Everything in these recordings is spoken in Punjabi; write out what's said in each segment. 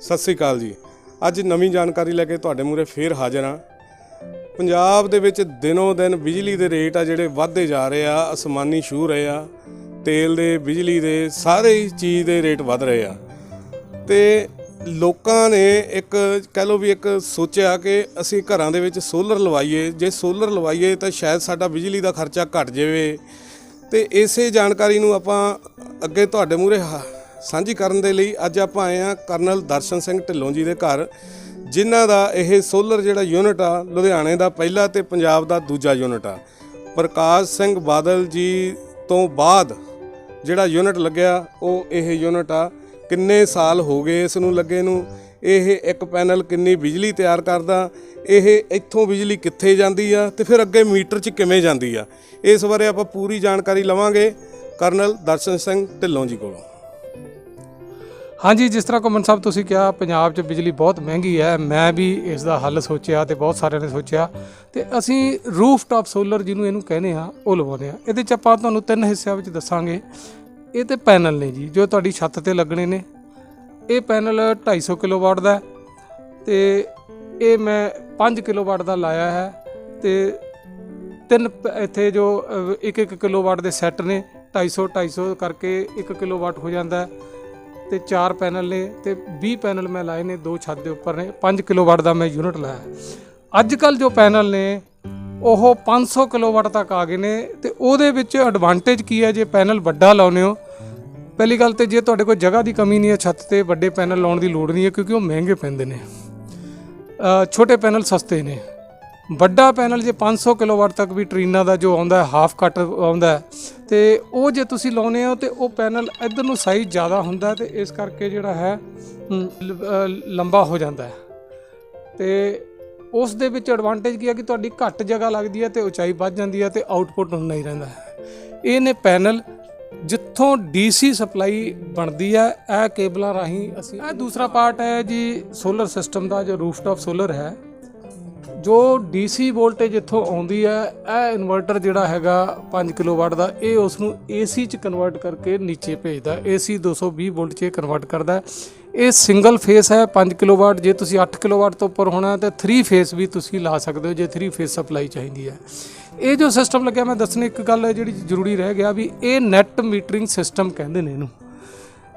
ਸਤਿ ਸ੍ਰੀ ਅਕਾਲ ਜੀ। ਅੱਜ ਨਵੀਂ ਜਾਣਕਾਰੀ ਲੈ ਕੇ ਤੁਹਾਡੇ ਮੂਹਰੇ ਫੇਰ ਹਾਜ਼ਰ ਹਾਂ। ਪੰਜਾਬ ਦੇ ਵਿੱਚ ਦਿਨੋ ਦਿਨ ਬਿਜਲੀ ਦੇ ਰੇਟ ਆ ਜਿਹੜੇ ਵੱਧਦੇ ਜਾ ਰਹੇ ਆ, ਅਸਮਾਨੀ ਛੂਹ ਰਹੇ ਆ। ਤੇਲ ਦੇ, ਬਿਜਲੀ ਦੇ, ਸਾਰੇ ਚੀਜ਼ ਦੇ ਰੇਟ ਵੱਧ ਰਹੇ ਆ। ਤੇ ਲੋਕਾਂ ਨੇ ਇੱਕ ਕਹਿ ਲਓ ਵੀ ਇੱਕ ਸੋਚਿਆ ਕਿ ਅਸੀਂ ਘਰਾਂ ਦੇ ਵਿੱਚ ਸੋਲਰ ਲਵਾਈਏ। ਜੇ ਸੋਲਰ ਲਵਾਈਏ ਤਾਂ ਸ਼ਾਇਦ ਸਾਡਾ ਬਿਜਲੀ ਦਾ ਖਰਚਾ ਘਟ ਜਾਵੇ। ਤੇ ਇਸੇ ਜਾਣਕਾਰੀ ਨੂੰ ਆਪਾਂ ਅੱਗੇ ਤੁਹਾਡੇ ਮੂਹਰੇ ਹਾ- ਸਾਂਝੀ ਕਰਨ ਦੇ ਲਈ ਅੱਜ ਆਪਾਂ ਆਏ ਆ ਕਰਨਲ ਦਰਸ਼ਨ ਸਿੰਘ ਢਿੱਲੋਂ ਜੀ ਦੇ ਘਰ, ਜਿਨ੍ਹਾਂ ਦਾ ਇਹ ਸੋਲਰ ਜਿਹੜਾ ਯੂਨਿਟ ਆ, ਲੁਧਿਆਣੇ ਦਾ ਪਹਿਲਾ ਤੇ ਪੰਜਾਬ ਦਾ ਦੂਜਾ ਯੂਨਿਟ ਆ। ਪ੍ਰਕਾਸ਼ ਸਿੰਘ ਬਾਦਲ ਜੀ ਤੋਂ ਬਾਅਦ ਜਿਹੜਾ ਯੂਨਿਟ ਲੱਗਿਆ, ਉਹ ਇਹ ਯੂਨਿਟ ਆ। ਕਿੰਨੇ ਸਾਲ ਹੋ ਗਏ ਇਸ ਨੂੰ ਲੱਗੇ ਨੂੰ? ਇਹ ਇੱਕ ਪੈਨਲ ਕਿੰਨੀ ਬਿਜਲੀ ਤਿਆਰ ਕਰਦਾ? ਇਹ ਇੱਥੋਂ ਬਿਜਲੀ ਕਿੱਥੇ ਜਾਂਦੀ ਆ? ਤੇ ਫਿਰ ਅੱਗੇ ਮੀਟਰ 'ਚ ਕਿਵੇਂ ਜਾਂਦੀ ਆ? ਇਸ ਬਾਰੇ ਆਪਾਂ ਪੂਰੀ ਜਾਣਕਾਰੀ ਲਵਾਂਗੇ ਕਰਨਲ ਦਰਸ਼ਨ ਸਿੰਘ ਢਿੱਲੋਂ ਜੀ ਕੋਲੋਂ। ਹਾਂਜੀ, ਜਿਸ ਤਰ੍ਹਾਂ ਕਮਨ ਸਾਹਿਬ ਤੁਸੀਂ ਕਿਹਾ, ਪੰਜਾਬ 'ਚ ਬਿਜਲੀ ਬਹੁਤ ਮਹਿੰਗੀ ਹੈ। ਮੈਂ ਵੀ ਇਸ ਦਾ ਹੱਲ ਸੋਚਿਆ ਤੇ ਬਹੁਤ ਸਾਰਿਆਂ ਨੇ ਸੋਚਿਆ। ਤੇ ਅਸੀਂ ਰੂਫਟਾਪ ਸੋਲਰ ਜਿਹਨੂੰ ਇਹਨੂੰ ਕਹਿੰਦੇ ਆ ਉਹ ਲਵਾਉਂਦੇ ਆ ਇਹਦੇ 'ਚ ਆਪਾਂ ਤੁਹਾਨੂੰ ਤਿੰਨ ਹਿੱਸਿਆਂ ਵਿੱਚ ਦੱਸਾਂਗੇ। ਇਹ ਤੇ ਪੈਨਲ ਨੇ ਜੀ, ਜੋ ਤੁਹਾਡੀ ਛੱਤ ਤੇ ਲੱਗਣੇ ਨੇ। ਇਹ ਪੈਨਲ 250 ਕਿਲੋਵਾਟ ਦਾ ਹੈ ਤੇ ਇਹ ਮੈਂ 5 ਕਿਲੋਵਾਟ ਦਾ ਲਾਇਆ ਹੈ ਤੇ ਤਿੰਨ ਪ- ਇੱਥੇ ਜੋ 1-1 ਕਿਲੋਵਾਟ ਦੇ ਸੈੱਟ ਨੇ 250 250 ਕਰਕੇ 1 ਕਿਲੋਵਾਟ ਹੋ ਜਾਂਦਾ ਹੈ। ਤੇ ਚਾਰ ਪੈਨਲ ਨੇ ਤੇ 20 ਪੈਨਲ ਮੈਂ ਲਾਏ ਨੇ, ਦੋ ਛੱਤ ਦੇ ਉੱਪਰ ਨੇ 5 ਕਿਲੋਵਾਟ ਦਾ ਮੈਂ ਯੂਨਿਟ ਲਾਇਆ। ਅੱਜ ਕੱਲ ਜੋ ਪੈਨਲ ਨੇ, ਉਹ 500 ਕਿਲੋਵਾਟ ਤੱਕ ਆ ਗਏ ਨੇ ਤੇ ਉਹਦੇ ਵਿੱਚ ਐਡਵਾਂਟੇਜ ਕੀ ਹੈ? ਜੇ ਪੈਨਲ ਵੱਡਾ ਲਾਉਨੇ ਹੋ, ਪਹਿਲੀ ਗੱਲ ਤੇ ਜੇ ਤੁਹਾਡੇ ਕੋਲ ਜਗ੍ਹਾ ਦੀ ਕਮੀ ਨਹੀਂ ਹੈ ਛੱਤ ਤੇ, ਵੱਡੇ ਪੈਨਲ ਲਾਉਣ ਦੀ ਲੋੜ ਨਹੀਂ ਹੈ ਕਿਉਂਕਿ ਉਹ ਮਹਿੰਗੇ ਪੈਂਦੇ ਨੇ। ਛੋਟੇ ਪੈਨਲ ਸਸਤੇ ਨੇ। ਵੱਡਾ ਪੈਨਲ ਜੇ 500 ਕਿਲੋਵਾਟ ਤੱਕ ਵੀ ਟਰੀਨਾ ਦਾ ਜੋ ਆਉਂਦਾ ਹੈ ਹਾਫ ਕੱਟ ਆਉਂਦਾ ਹੈ, ਤੇ ਉਹ ਜੇ ਤੁਸੀਂ ਲਾਉਨੇ ਹੋ ਤੇ ਉਹ ਪੈਨਲ ਇੱਧਰ ਨੂੰ ਸਾਈਜ਼ ਜ਼ਿਆਦਾ ਹੁੰਦਾ ਹੈ ਤੇ ਇਸ ਕਰਕੇ ਜਿਹੜਾ ਹੈ ਲ- ਲੰਬਾ ਹੋ ਜਾਂਦਾ ਹੈ। ਤੇ ਉਸ ਦੇ ਵਿੱਚ ਐਡਵਾਂਟੇਜ ਕੀ ਹੈ ਕਿ ਤੁਹਾਡੀ ਘੱਟ ਜਗ੍ਹਾ ਲੱਗਦੀ ਹੈ ਤੇ ਉਚਾਈ ਵੱਧ ਜਾਂਦੀ ਹੈ ਤੇ ਆਊਟਪੁੱਟ ਉਨਾ ਹੀ ਰਹਿੰਦਾ ਹੈ। ਇਹ ਨੇ ਪੈਨਲ ਜਿੱਥੋਂ ਡੀਸੀ ਸਪਲਾਈ ਬਣਦੀ ਹੈ, ਇਹ ਕੇਬਲਾਂ ਰਾਹੀਂ ਅਸੀਂ ਇਹ ਦੂਸਰਾ ਪਾਰਟ ਹੈ ਜੀ ਸੋਲਰ ਸਿਸਟਮ ਦਾ, ਜੋ ਰੂਫਟਾਪ ਸੋਲਰ ਹੈ। ਜੋ ਡੀਸੀ ਵੋਲਟੇਜ ਇੱਥੋਂ ਆਉਂਦੀ ਹੈ, ਇਹ ਇਨਵਰਟਰ ਜਿਹੜਾ ਹੈਗਾ 5 ਕਿਲੋਵਾਟ ਦਾ, ਇਹ ਉਸ ਨੂੰ ਏਸੀ ਚ ਕਨਵਰਟ ਕਰਕੇ ਨੀਚੇ ਭੇਜਦਾ ਏਸੀ 220 ਵੋਲਟ ਚ ਕਨਵਰਟ ਕਰਦਾ ਇਹ ਸਿੰਗਲ ਫੇਸ ਹੈ 5 ਕਿਲੋਵਾਟ। ਜੇ ਤੁਸੀਂ 8 ਕਿਲੋਵਾਟ ਤੋਂ ਉੱਪਰ ਹੋਣਾ ਤਾਂ 3 ਫੇਸ ਵੀ ਤੁਸੀਂ ਲਾ ਸਕਦੇ ਹੋ, ਜੇ 3 ਫੇਸ ਸਪਲਾਈ ਚਾਹੀਦੀ ਹੈ। ਇਹ ਜੋ ਸਿਸਟਮ ਲੱਗਿਆ, ਮੈਂ ਦੱਸਣੀ ਇੱਕ ਗੱਲ ਜਿਹੜੀ ਜ਼ਰੂਰੀ ਰਹਿ ਗਿਆ ਵੀ ਇਹ ਨੈਟ ਮੀਟਰਿੰਗ ਸਿਸਟਮ ਕਹਿੰਦੇ ਨੇ ਇਹਨੂੰ।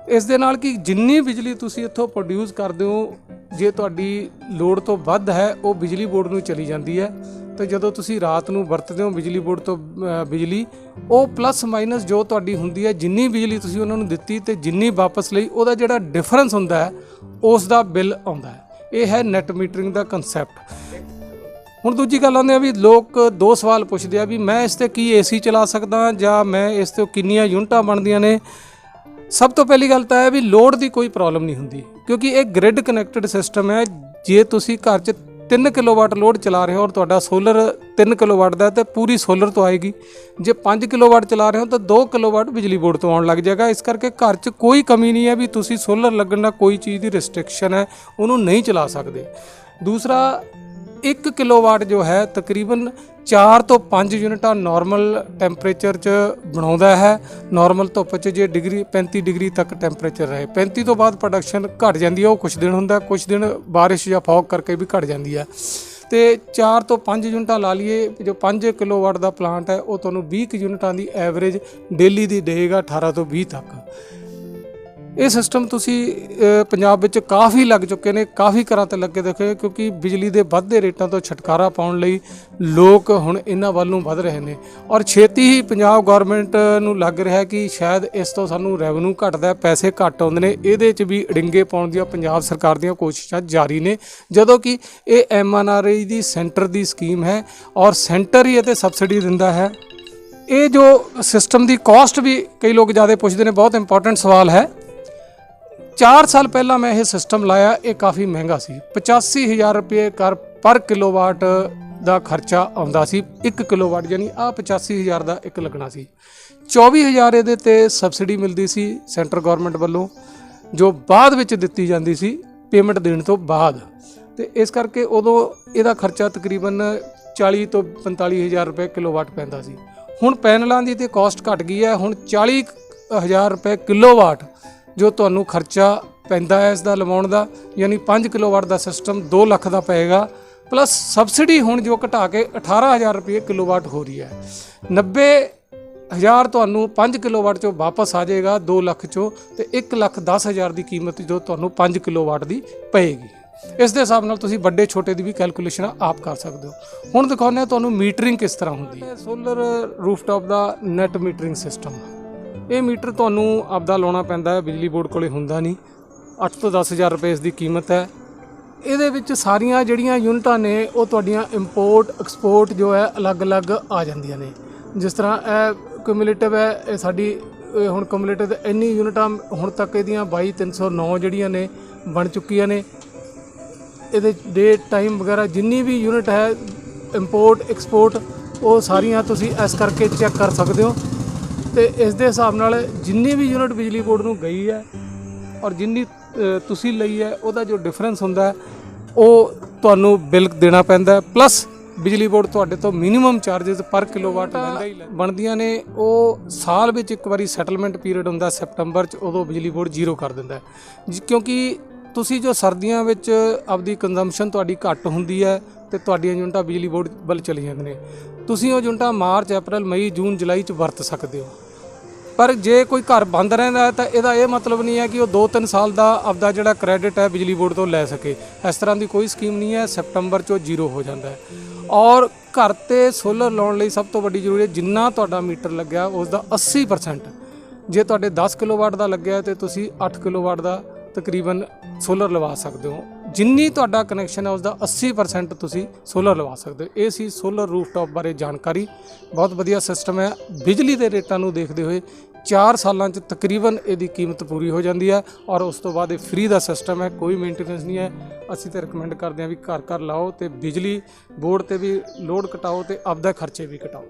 ਇਸ ਦੇ ਨਾਲ ਕਿ ਜਿੰਨੀ ਬਿਜਲੀ ਤੁਸੀਂ ਇੱਥੋਂ ਪ੍ਰੋਡਿਊਸ ਕਰਦੇ ਹੋ, ਜੇ ਤੁਹਾਡੀ ਲੋਡ ਤੋਂ ਵੱਧ ਹੈ, ਉਹ ਬਿਜਲੀ ਬੋਰਡ ਨੂੰ ਚਲੀ ਜਾਂਦੀ ਹੈ। ਤੇ ਜਦੋਂ ਤੁਸੀਂ ਰਾਤ ਨੂੰ ਵਰਤਦੇ ਹੋ ਬਿਜਲੀ ਬੋਰਡ ਤੋਂ ਬਿਜਲੀ, ਉਹ ਪਲੱਸ ਮਾਈਨਸ ਜੋ ਤੁਹਾਡੀ ਹੁੰਦੀ ਹੈ, ਜਿੰਨੀ ਬਿਜਲੀ ਤੁਸੀਂ ਉਹਨਾਂ ਨੂੰ ਦਿੱਤੀ ਤੇ ਜਿੰਨੀ ਵਾਪਸ ਲਈ, ਉਹਦਾ ਜਿਹੜਾ ਡਿਫਰੈਂਸ ਹੁੰਦਾ ਹੈ, ਉਸ ਦਾ ਬਿੱਲ ਆਉਂਦਾ ਹੈ। ਇਹ ਹੈ ਨੈਟ ਮੀਟਰਿੰਗ ਦਾ ਕਨਸੈਪਟ ਹੁਣ ਦੂਜੀ ਗੱਲ ਆਉਂਦੇ ਆ ਵੀ ਲੋਕ ਦੋ ਸਵਾਲ ਪੁੱਛਦੇ ਆ ਵੀ ਮੈਂ ਇਸ ਤੇ ਕੀ ਏਸੀ ਚਲਾ ਸਕਦਾ ਜਾਂ ਮੈਂ ਇਸ ਤੋਂ ਕਿੰਨੀਆਂ ਯੂਨਿਟਾਂ ਬਣਦੀਆਂ ਨੇ? ਸਭ ਤੋਂ ਪਹਿਲੀ ਗੱਲ ਤਾਂ ਇਹ ਵੀ ਲੋਡ ਦੀ ਕੋਈ ਪ੍ਰੋਬਲਮ ਨਹੀਂ ਹੁੰਦੀ, ਕਿਉਂਕਿ ਇਹ ਗ੍ਰਿਡ ਕਨੈਕਟਡ ਸਿਸਟਮ ਹੈ। ਜੇ ਤੁਸੀਂ ਘਰ 'ਚ 3 ਕਿਲੋਵਾਟ ਲੋਡ ਚਲਾ ਰਹੇ ਹੋ ਔਰ ਤੁਹਾਡਾ ਸੋਲਰ 3 ਕਿਲੋਵਾਟ ਦਾ ਹੈ, ਤੇ ਪੂਰੀ ਸੋਲਰ ਤੋਂ ਆਏਗੀ। ਜੇ 5 ਕਿਲੋਵਾਟ ਚਲਾ ਰਹੇ ਹੋ, ਤਾਂ 2 ਕਿਲੋਵਾਟ ਬਿਜਲੀ ਬੋਰਡ ਤੋਂ ਆਉਣ ਲੱਗ ਜਾਏਗਾ। ਇਸ ਕਰਕੇ ਘਰ 'ਚ ਕੋਈ ਕਮੀ ਨਹੀਂ ਹੈ ਵੀ ਤੁਸੀਂ ਸੋਲਰ ਲੱਗਣ ਦਾ ਕੋਈ ਚੀਜ਼ ਦੀ ਰਿਸਟ੍ਰਿਕਸ਼ਨ ਹੈ, ਉਹਨੂੰ ਨਹੀਂ ਚਲਾ ਸਕਦੇ। ਦੂਸਰਾ 1 ਕਿਲੋਵਾਟ ਜੋ ਹੈ ਤਕਰੀਬਨ 4 ਤੋਂ 5 ਯੂਨਿਟਾਂ ਨਾਰਮਲ ਟੈਂਪਰੇਚਰ 'ਚ ਬਣਾਉਂਦਾ ਹੈ। ਨਾਰਮਲ ਧੁੱਪ 'ਚ ਜੇ ਡਿਗਰੀ 35 ਡਿਗਰੀ ਤੱਕ ਟੈਂਪਰੇਚਰ ਰਹੇ। 35 ਤੋਂ ਬਾਅਦ ਪ੍ਰੋਡਕਸ਼ਨ ਘਟ ਜਾਂਦੀ ਹੈ, ਉਹ ਕੁਝ ਦਿਨ ਹੁੰਦਾ ਕੁਝ ਦਿਨ ਬਾਰਿਸ਼ ਜਾਂ ਫੌਗ ਕਰਕੇ ਵੀ ਘਟ ਜਾਂਦੀ ਹੈ। ਤੇ 4 ਤੋਂ 5 ਯੂਨਿਟਾਂ ਲਾ ਲਈਏ, ਜੋ 5 ਕਿਲੋਵਾਟ ਦਾ ਪਲਾਂਟ ਹੈ, ਉਹ ਤੁਹਾਨੂੰ 20 ਕੁ ਯੂਨਿਟਾਂ ਦੀ ਐਵਰੇਜ ਡੇਲੀ ਦੀ ਦੇਗਾ 18 ਤੋਂ 20 ਤੱਕ। ਇਹ ਸਿਸਟਮ ਤੁਸੀਂ ਪੰਜਾਬ ਵਿੱਚ ਕਾਫੀ ਲੱਗ ਚੁੱਕੇ ਨੇ, ਕਾਫੀ ਘਰਾਂ ਤੇ ਲੱਗੇ ਦੇਖੇ, ਕਿਉਂਕਿ ਬਿਜਲੀ ਦੇ ਵੱਧਦੇ ਰੇਟਾਂ ਤੋਂ ਛੁਟਕਾਰਾ ਪਾਉਣ ਲਈ ਲੋਕ ਹੁਣ ਇਹਨਾਂ ਵੱਲ ਨੂੰ ਵੱਧ ਰਹੇ ਨੇ। ਔਰ ਛੇਤੀ ਹੀ ਪੰਜਾਬ ਗਵਰਨਮੈਂਟ ਨੂੰ ਲੱਗ ਰਿਹਾ ਕਿ ਸ਼ਾਇਦ ਇਸ ਤੋਂ ਸਾਨੂੰ ਰੈਵਨਿਊ ਘਟਦਾ, ਪੈਸੇ ਘੱਟ ਆਉਂਦੇ ਨੇ। ਇਹਦੇ 'ਚ ਵੀ ਅੜਿੰਗੇ ਪਾਉਣ ਦੀਆਂ ਪੰਜਾਬ ਸਰਕਾਰ ਦੀਆਂ ਕੋਸ਼ਿਸ਼ਾਂ ਜਾਰੀ ਨੇ। ਜਦੋਂ ਕਿ ਇਹ ਐਮਐਨਆਰਆਈ ਦੀ ਸੈਂਟਰ ਦੀ ਸਕੀਮ ਹੈ ਔਰ ਸੈਂਟਰ ਹੀ ਇਹ ਤੇ ਸਬਸਿਡੀ ਦਿੰਦਾ ਹੈ। ਇਹ ਜੋ ਸਿਸਟਮ ਦੀ ਕਾਸਟ ਵੀ ਕਈ ਲੋਕ ਜ਼ਿਆਦਾ ਪੁੱਛਦੇ ਨੇ, ਬਹੁਤ ਇੰਪੋਰਟੈਂਟ ਸਵਾਲ ਹੈ। 4 ਸਾਲ ਪਹਿਲਾਂ ਮੈਂ ਇਹ ਸਿਸਟਮ ਲਾਇਆ, ਇਹ ਕਾਫੀ ਮਹਿੰਗਾ ਸੀ। 85000 ਰੁਪਏ ਕਰ ਪਰ ਕਿਲੋਵਾਟ ਦਾ ਖਰਚਾ ਆਉਂਦਾ ਸੀ। 1 ਕਿਲੋਵਾਟ ਯਾਨੀ ਆ 85000 ਦਾ ਇੱਕ ਲੱਗਣਾ ਸੀ। 24000 ਇਹਦੇ ਤੇ ਸਬਸਿਡੀ ਮਿਲਦੀ ਸੀ ਸੈਂਟਰ ਗਵਰਨਮੈਂਟ ਵੱਲੋਂ, ਜੋ ਬਾਅਦ ਵਿੱਚ ਦਿੱਤੀ ਜਾਂਦੀ ਸੀ ਪੇਮੈਂਟ ਦੇਣ ਤੋਂ ਬਾਅਦ। ਤੇ ਇਸ ਕਰਕੇ ਉਦੋਂ ਇਹਦਾ ਖਰਚਾ ਤਕਰੀਬਨ 40 ਤੋਂ 45000 ਰੁਪਏ ਕਿਲੋਵਾਟ ਪੈਂਦਾ ਸੀ। ਹੁਣ ਪੈਨਲਾਂ ਦੀ ਤੇ ਕਾਸਟ ਘਟ ਗਈ ਹੈ। ਹੁਣ 40000 ਰੁਪਏ ਕਿਲੋਵਾਟ ਜੋ ਤੁਹਾਨੂੰ ਖਰਚਾ ਪੈਂਦਾ ਹੈ ਇਸ ਦਾ ਲਵਾਉਣ ਦਾ, ਯਾਨੀ 5 ਕਿਲੋਵਾਟ ਦਾ ਸਿਸਟਮ 2 ਲੱਖ ਦਾ ਪਏਗਾ ਪਲੱਸ ਸਬਸਿਡੀ ਹੁਣ ਜੋ ਘਟਾ ਕੇ 18000 ਰੁਪਏ ਕਿਲੋਵਾਟ ਹੋ ਰਹੀ ਹੈ। 90 ਹਜ਼ਾਰ ਤੁਹਾਨੂੰ 5 ਕਿਲੋਵਾਟ ਚੋਂ ਵਾਪਸ ਆ ਜਾਏਗਾ 2 ਲੱਖ ਚੋਂ, ਤੇ 1 ਲੱਖ 10 ਹਜ਼ਾਰ ਦੀ ਕੀਮਤ ਜੋ ਤੁਹਾਨੂੰ 5 ਕਿਲੋਵਾਟ ਦੀ ਪਏਗੀ। ਇਸ ਦੇ ਹਿਸਾਬ ਨਾਲ ਤੁਸੀਂ ਵੱਡੇ ਛੋਟੇ ਦੀ ਵੀ ਕੈਲਕੂਲੇਸ਼ਨ ਆਪ ਕਰ ਸਕਦੇ ਹੋ। ਹੁਣ ਦਿਖਾਉਂਦੇ ਹਾਂ ਤੁਹਾਨੂੰ ਮੀਟਰਿੰਗ ਕਿਸ ਤਰ੍ਹਾਂ ਹੁੰਦੀ ਹੈ। ਸੋਲਰ ਰੂਫਟਾਪ ਦਾ ਨੈਟ ਮੀਟਰਿੰਗ ਸਿਸਟਮ ਇਹ ਮੀਟਰ ਤੁਹਾਨੂੰ ਆਪਦਾ ਲਾਉਣਾ ਪੈਂਦਾ ਹੈ, ਬਿਜਲੀ ਬੋਰਡ ਕੋਲੇ ਹੁੰਦਾ ਨਹੀਂ। 8 ਤੋਂ 10000 ਰੁਪਏ ਇਸ ਦੀ ਕੀਮਤ ਹੈ। ਇਹਦੇ ਵਿੱਚ ਸਾਰੀਆਂ ਜਿਹੜੀਆਂ ਯੂਨਿਟਾਂ ਨੇ, ਉਹ ਤੁਹਾਡੀਆਂ ਇੰਪੋਰਟ ਐਕਸਪੋਰਟ ਜੋ ਹੈ, ਅਲੱਗ-ਅਲੱਗ ਆ ਜਾਂਦੀਆਂ ਨੇ। ਜਿਸ ਤਰ੍ਹਾਂ ਇਹ ਕਮਿਊਲੇਟਿਵ ਹੈ, ਇਹ ਸਾਡੀ ਹੁਣ ਕਮਿਊਲੇਟਿਵ ਇੰਨੀ ਯੂਨਿਟਾਂ ਹੁਣ ਤੱਕ ਇਹਦੀਆਂ 22309 ਜਿਹੜੀਆਂ ਨੇ, ਬਣ ਚੁੱਕੀਆਂ ਨੇ। ਇਹਦੇ ਡੇ ਟਾਈਮ ਵਗੈਰਾ ਜਿੰਨੀ ਵੀ ਯੂਨਿਟ ਹੈ ਇੰਪੋਰਟ ਐਕਸਪੋਰਟ ਉਹ ਸਾਰੀਆਂ ਤੁਸੀਂ ਇਸ ਕਰਕੇ ਚੈੱਕ ਕਰ ਸਕਦੇ ਹੋ। ਤੇ ਇਸ ਦੇ ਹਿਸਾਬ ਨਾਲ ਜਿੰਨੀ ਵੀ ਯੂਨਿਟ ਬਿਜਲੀ ਬੋਰਡ ਨੂੰ ਗਈ ਹੈ ਔਰ ਜਿੰਨੀ ਤੁਸੀਂ ਲਈ ਹੈ ਉਹਦਾ ਜੋ ਡਿਫਰੈਂਸ ਹੁੰਦਾ ਹੈ ਉਹ ਤੁਹਾਨੂੰ ਬਿੱਲ ਦੇਣਾ ਪੈਂਦਾ ਹੈ ਪਲੱਸ ਬਿਜਲੀ ਬੋਰਡ ਤੁਹਾਡੇ ਤੋਂ ਮਿਨੀਮਮ ਚਾਰजेस ਪਰ ਕਿਲੋਵਾਟ ਲੈਂਦਾ ਹੀ ਲੈਂਦਾ। ਬਣਦੀਆਂ ਨੇ ਉਹ ਸਾਲ ਵਿੱਚ ਇੱਕ ਵਾਰੀ ਸੈਟਲਮੈਂਟ ਪੀਰੀਅਡ ਹੁੰਦਾ ਸੈਪਟੰਬਰ ਚ ਉਦੋਂ ਬਿਜਲੀ ਬੋਰਡ ਜ਼ੀਰੋ ਕਰ ਦਿੰਦਾ ਕਿਉਂਕਿ ਤੁਸੀਂ ਜੋ ਸਰਦੀਆਂ ਵਿੱਚ ਆਪਦੀ ਕੰਜ਼ੰਪਸ਼ਨ ਤੁਹਾਡੀ ਘੱਟ ਹੁੰਦੀ ਹੈ ਤੇ ਤੁਹਾਡੀਆਂ ਯੂਨਿਟਾਂ ਬਿਜਲੀ ਬੋਰਡ ਵੱਲ ਚਲੀ ਜਾਂਦੀਆਂ ਨੇ। ਤੁਸੀਂ ਉਹ ਯੂਨਿਟਾਂ ਮਾਰਚ, ਅਪ੍ਰੈਲ, ਮਈ, ਜੂਨ, ਜੁਲਾਈ ਚ ਵਰਤ ਸਕਦੇ ਹੋ। ਪਰ ਜੇ ਕੋਈ ਘਰ ਬੰਦ ਰਹਿੰਦਾ ਹੈ ਤਾਂ ਇਹਦਾ ਇਹ ਮਤਲਬ ਨਹੀਂ ਹੈ ਕਿ ਉਹ 2-3 ਸਾਲ ਦਾ ਆਪਦਾ ਜਿਹੜਾ ਕ੍ਰੈਡਿਟ ਹੈ ਬਿਜਲੀ ਬੋਰਡ ਤੋਂ ਲੈ ਸਕੇ। ਇਸ ਤਰ੍ਹਾਂ ਦੀ ਕੋਈ ਸਕੀਮ ਨਹੀਂ ਹੈ, ਸੈਪਟੰਬਰ ਚੋਂ ਜ਼ੀਰੋ ਹੋ ਜਾਂਦਾ ਹੈ। ਔਰ ਘਰ ਤੇ ਸੋਲਰ ਲਾਉਣ ਲਈ ਸਭ ਤੋਂ ਵੱਡੀ ਜ਼ਰੂਰੀ ਹੈ, ਜਿੰਨਾ ਤੁਹਾਡਾ ਮੀਟਰ ਲੱਗਿਆ ਉਸ ਦਾ 80% ਜੇ ਤੁਹਾਡੇ 10 ਕਿਲੋਵਾਟ ਦਾ ਲੱਗਿਆ ਹੈ ਤੇ ਤੁਸੀਂ 8 ਕਿਲੋਵਾਟ ਦਾ ਤਕਰੀਬਨ ਸੋਲਰ ਲਵਾ ਸਕਦੇ ਹੋ। ਜਿੰਨੀ ਤੁਹਾਡਾ ਕਨੈਕਸ਼ਨ ਹੈ ਉਸ ਦਾ 80% ਤੁਸੀਂ ਸੋਲਰ ਲਵਾ ਸਕਦੇ ਹੋ। ਇਹ ਸੀ ਸੋਲਰ ਰੂਫਟਾਪ ਬਾਰੇ ਜਾਣਕਾਰੀ। ਬਹੁਤ ਵਧੀਆ ਸਿਸਟਮ ਹੈ। ਬਿਜਲੀ ਦੇ ਰੇਟਾਂ ਨੂੰ ਦੇਖਦੇ ਹੋਏ 4 ਸਾਲਾਂ 'ਚ ਤਕਰੀਬਨ ਇਹਦੀ ਕੀਮਤ ਪੂਰੀ ਹੋ ਜਾਂਦੀ ਹੈ ਔਰ ਉਸ ਤੋਂ ਬਾਅਦ ਇਹ ਫ੍ਰੀ ਦਾ ਸਿਸਟਮ ਹੈ, ਕੋਈ ਮੇਨਟੇਨੈਂਸ ਨਹੀਂ ਹੈ। ਅਸੀਂ ਤਾਂ ਰეკਮੈਂਡ ਕਰਦੇ ਹਾਂ ਵੀ ਘਰ ਘਰ ਲਾਓ ਤੇ ਬਿਜਲੀ ਬੋਰਡ ਤੇ ਵੀ ਲੋਡ ਘਟਾਓ ਤੇ ਆਪਦਾ ਖਰਚੇ ਵੀ ਘਟਾਓ।